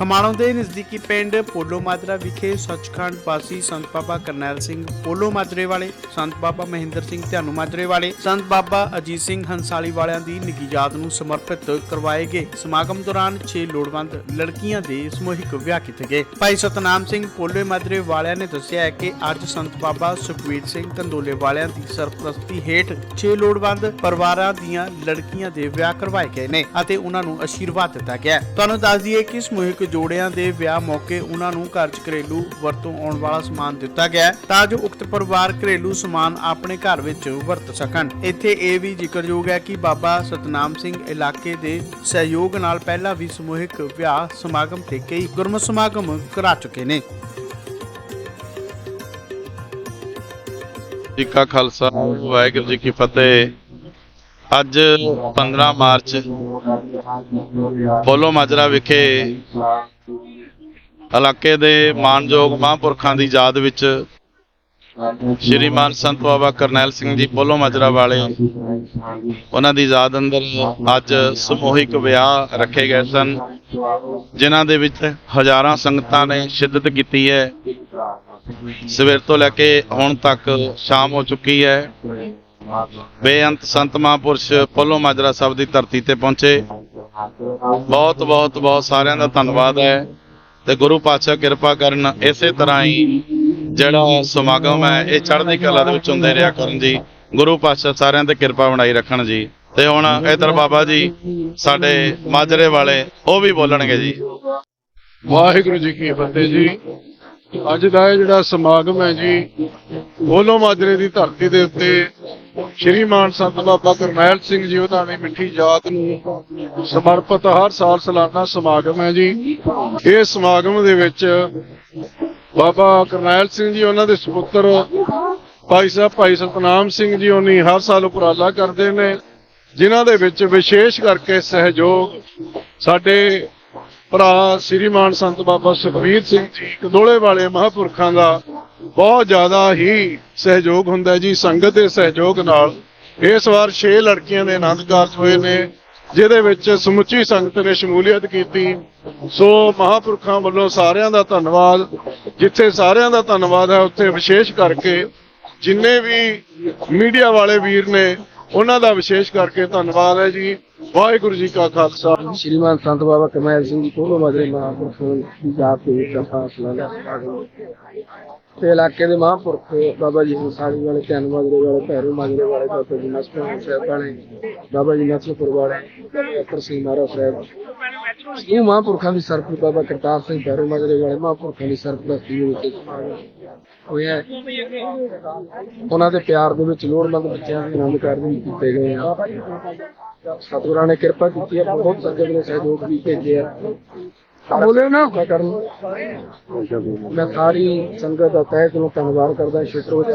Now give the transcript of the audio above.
ਖਮਾਣੋਂ ਦੇ ਨਜ਼ਦੀਕੀ ਪਿੰਡ ਪੋਲੋ ਮਾਜਰਾ ਵਿਖੇ ਸੱਚਖੰਡ ਵਾਸੀ ਸੰਤ ਬਾਬਾ ਕਰਨੈਲ ਸਿੰਘ ਪੋਲੋ ਮਾਜਰੇ ਵਾਲੇ, ਸੰਤ ਬਾਬਾ ਮਹਿੰਦਰ ਸਿੰਘ ਧਿਆਨੂ ਮਾਜਰੇ ਵਾਲੇ, ਸੰਤ ਬਾਬਾ ਅਜੀਤ ਸਿੰਘ ਹੰਸਾਲੀ ਵਾਲਿਆਂ ਦੀ ਨਿੱਘੀ ਯਾਦ ਨੂੰ ਸਮਰਪਿਤ ਕਰਵਾਏ ਗਏ। ਸਮਾਗਮ ਦੌਰਾਨ 6 ਲੋੜਵੰਦ ਲੜਕੀਆਂ ਦੇ ਸਮੂਹਿਕ ਵਿਆਹ ਕੀਤੇ ਗਏ। ਭਾਈ ਸਤਨਾਮ ਸਿੰਘ ਪੋਲੋ ਮਾਜਰੇ ਵਾਲਿਆਂ ਨੇ ਦੱਸਿਆ ਹੈ ਕਿ ਅੱਜ ਸੰਤ ਬਾਬਾ ਸੁਖਵੀਰ ਸਿੰਘ ਕੰਦੋਲੇ ਵਾਲਿਆਂ ਦੀ ਸਰਪ੍ਰਸਤੀ ਹੇਠ 6 ਲੋੜਵੰਦ ਪਰਿਵਾਰਾਂ ਦੀਆਂ ਲੜਕੀਆਂ ਦੇ ਵਿਆਹ ਕਰਵਾਏ ਗਏ ਨੇ ਅਤੇ ਉਹਨਾਂ ਨੂੰ ਅਸ਼ੀਰਵਾਦ ਦਿੱਤਾ ਗਿਆ ਤੁਹਾਨੂੰ ਦੱਸ ਦਈਏ ਕਿ ਸਮੂਹਿਕ ਜੋੜਿਆਂ ਦੇ ਵਿਆਹ ਮੌਕੇ ਉਹਨਾਂ ਨੂੰ ਘਰ 'ਚ ਘਰੇਲੂ ਵਰਤੋਂ ਆਉਣ ਵਾਲਾ ਸਮਾਨ ਦਿੱਤਾ ਗਿਆ ਤਾਂ ਜੋ ਉਕਤ ਪਰਿਵਾਰ ਘਰੇਲੂ ਸਮਾਨ ਆਪਣੇ ਘਰ ਵਿੱਚ ਵਰਤ ਸਕਣ। ਇੱਥੇ ਇਹ ਵੀ ਜ਼ਿਕਰਯੋਗ ਹੈ ਕਿ ਬਾਬਾ ਸਤਨਾਮ ਸਿੰਘ ਇਲਾਕੇ ਦੇ ਸਹਿਯੋਗ ਨਾਲ ਪਹਿਲਾਂ ਵੀ ਸਮੂਹਿਕ ਵਿਆਹ ਸਮਾਗਮ ਤੇ ਕਈ ਗੁਰਮਤਿ ਸਮਾਗਮ ਕਰਾ ਚੁੱਕੇ ਨੇ। ਜੀ ਕਾ ਖਾਲਸਾ, ਵਾਹਿਗੁਰੂ ਜੀ ਕੀ ਫਤਿਹ। ਅੱਜ 15 ਮਾਰਚ ਪੋਲੋ ਮਾਜਰਾ ਵਿਖੇ ਇਲਾਕੇ ਦੇ ਮਾਨਯੋਗ ਮਹਾਂਪੁਰਖਾਂ ਦੀ ਯਾਦ ਵਿੱਚ ਸ਼੍ਰੀਮਾਨ ਸੰਤ ਬਾਬਾ ਕਰਨੈਲ ਸਿੰਘ ਜੀ ਪੋਲੋ ਮਾਜਰਾ ਵਾਲੇ, ਉਹਨਾਂ ਦੀ ਯਾਦ ਅੰਦਰ ਅੱਜ ਸਮੂਹਿਕ ਵਿਆਹ ਰੱਖੇ ਗਏ ਸਨ, ਜਿਨ੍ਹਾਂ ਦੇ ਵਿੱਚ ਹਜ਼ਾਰਾਂ ਸੰਗਤਾਂ ਨੇ ਸ਼ਿੱਦਤ ਕੀਤੀ ਹੈ। ਸਵੇਰ ਤੋਂ ਲੈ ਕੇ ਹੁਣ ਤੱਕ ਸ਼ਾਮ ਹੋ ਚੁੱਕੀ ਹੈ। ਬੇਅੰਤ ਸੰਤ ਮਹਾਂਪੁਰਸ਼ ਪੋਲੋ ਮਾਜਰਾ ਸਾਹਿਬ ਦੀ ਧਰਤੀ ਤੇ ਪਹੁੰਚੇ। ਬਹੁਤ ਬਹੁਤ ਬਹੁਤ ਸਾਰਿਆਂ ਦਾ ਧੰਨਵਾਦ ਹੈ ਤੇ ਗੁਰੂ ਪਾਤਸ਼ਾਹ ਕਿਰਪਾ ਕਰਨ ਇਸੇ ਤਰ੍ਹਾਂ ਹੀ ਜਿਹੜਾ ਸਮਾਗਮ ਹੈ, ਇਹ ਚੜ੍ਹਦੀ ਕਲਾ ਦੇ ਵਿੱਚ ਹੁੰਦੇ ਰਿਹਾ ਕਰਨ ਜੀ। ਗੁਰੂ ਪਾਤਸ਼ਾਹ ਸਾਰਿਆਂ ਤੇ ਕਿਰਪਾ ਬਣਾਈ ਰੱਖਣ ਜੀ। ਤੇ ਹੁਣ ਇਧਰ ਬਾਬਾ ਜੀ, ਸਾਡੇ ਮਾਜਰੇ ਵਾਲੇ, ਉਹ ਵੀ ਬੋਲਣਗੇ ਜੀ। ਵਾਹਿਗੁਰੂ ਜੀ ਕੀ ਫਤਿਹ ਜੀ। ਅੱਜ ਦਾ ਇਹ ਜਿਹੜਾ ਸਮਾਗਮ ਹੈ ਜੀ ਬੋਲੋ ਮਾਜਰੇ ਦੀ ਧਰਤੀ ਦੇ ਉੱਤੇ ਸ੍ਰੀ ਮਾਨ ਸੰਤ ਬਾਬਾ ਕਰਨੈਲ ਸਿੰਘ ਜੀ ਉਹਨਾਂ ਦੀ ਮਿੱਠੀ ਯਾਦ ਨੂੰ ਸਮਰਪਿਤ ਹਰ ਸਾਲ ਸਾਲਾਨਾ ਸਮਾਗਮ ਹੈ ਜੀ। ਇਹ ਸਮਾਗਮ ਦੇ ਵਿੱਚ ਬਾਬਾ ਕਰਨੈਲ ਸਿੰਘ ਜੀ, ਉਹਨਾਂ ਦੇ ਸੁਪੁੱਤਰ ਭਾਈ ਸਾਹਿਬ, ਭਾਈ ਸਤਨਾਮ ਸਿੰਘ ਜੀ, ਉਹਨੀ ਹਰ ਸਾਲ ਉਪਰਾਲਾ ਕਰਦੇ ਨੇ, ਜਿਨ੍ਹਾਂ ਦੇ ਵਿੱਚ ਵਿਸ਼ੇਸ਼ ਕਰਕੇ ਸਹਿਯੋਗ ਸਾਡੇ ਭਰਾ ਸ੍ਰੀਮਾਨ ਸੰਤ ਬਾਬਾ ਸੁਖਬੀਰ ਸਿੰਘ ਜੀ ਕਦੋਲੇ ਵਾਲੇ ਮਹਾਪੁਰਖਾਂ ਦਾ ਬਹੁਤ ਜ਼ਿਆਦਾ ਹੀ ਸਹਿਯੋਗ ਹੁੰਦਾ ਜੀ, ਸੰਗਤ ਦੇ ਸਹਿਯੋਗ ਨਾਲ। ਇਸ ਵਾਰ 6 ਲੜਕੀਆਂ ਦੇ ਆਨੰਦ ਕਾਰਜ ਹੋਏ ਨੇ, ਜਿਹਦੇ ਵਿੱਚ ਸਮੁੱਚੀ ਸੰਗਤ ਨੇ ਸ਼ਮੂਲੀਅਤ ਕੀਤੀ। ਸੋ ਮਹਾਂਪੁਰਖਾਂ ਵੱਲੋਂ ਸਾਰਿਆਂ ਦਾ ਧੰਨਵਾਦ, ਜਿੱਥੇ ਸਾਰਿਆਂ ਦਾ ਧੰਨਵਾਦ ਹੈ, ਉੱਥੇ ਵਿਸ਼ੇਸ਼ ਕਰਕੇ ਜਿੰਨੇ ਵੀ ਮੀਡੀਆ ਵਾਲੇ ਵੀਰ ਨੇ, ਉਹਨਾਂ ਦਾ ਵਿਸ਼ੇਸ਼ ਕਰਕੇ ਧੰਨਵਾਦ ਹੈ ਜੀ। ਵਾਹਿਗੁਰੂ ਜੀ ਕਾ ਖਾਲਸਾ। ਸ਼੍ਰੀਮਾਨ ਸੰਤ ਬਾਬਾ ਕਮੈਲ ਸਿੰਘ ਜੀ, ਕੋਲੋਂ ਮਾਜਰੇ ਮਹਾਂਪੁਰਖ ਦੀ ਜਾਤ ਦੇ ਵਿੱਚ ਫਾਸਲਾ ਲਿਆ ਤੇ ਇਲਾਕੇ ਦੇ ਮਹਾਂਪੁਰਖ ਬਾਬਾ ਜੀ ਹੰਸਾਲੀ ਵਾਲੇ ਧਿਆਨ ਮਾਜਰੇ ਵਾਲੇ, ਭੈਰੂ ਮਾਜਰੇ ਵਾਲੇ ਬਾਬਾ ਜੀ ਨਸਪੁਰ ਸਾਹਿਬ ਵਾਲੇ, ਬਾਬਾ ਜੀ ਨਸਪੁਰ ਵਾਲੇ, ਡਾਕਟਰ ਸਿੰਘ ਮਹਾਰਾਜ ਸਾਹਿਬ। ਇਹ ਮਹਾਂਪੁਰਖਾਂ ਦੀ ਸਰਪ੍ਰਸਤੀ ਬਾਬਾ ਕਰਤਾਰ ਸਿੰਘ ਭੈਰੂ ਮਾਜਰੇ ਵਾਲੇ, ਮਹਾਂਪੁਰਖਾਂ ਦੀ ਸਰਪ੍ਰਸਤੀ ਵਿੱਚ ਹੋਇਆ ਉਹਨਾਂ ਦੇ ਪਿਆਰ ਦੇ ਵਿੱਚ ਲੋੜਵੰਦ ਬੱਚਿਆਂ ਦੇ ਆਨੰਦ ਕਾਰਜ ਕੀਤੇ ਗਏ ਆ। ਸਤਿਗੁਰਾਂ ਨੇ ਕਿਰਪਾ ਕੀਤੀ ਹੈ ਬਹੁਤ ਸੰਗਤ ਨੇ ਸਹਿਯੋਗ ਵੀ ਭੇਜਿਆ। ਬੋਲੇ ਨਾ। ਕਰਨ ਮੈਂ ਸਾਰੀ ਸੰਗਤ ਦਾ ਤਹਿ ਦਿਲੋਂ ਧੰਨਵਾਦ ਕਰਦਾ ਸ਼ੁਕਰ ਵਿੱਚ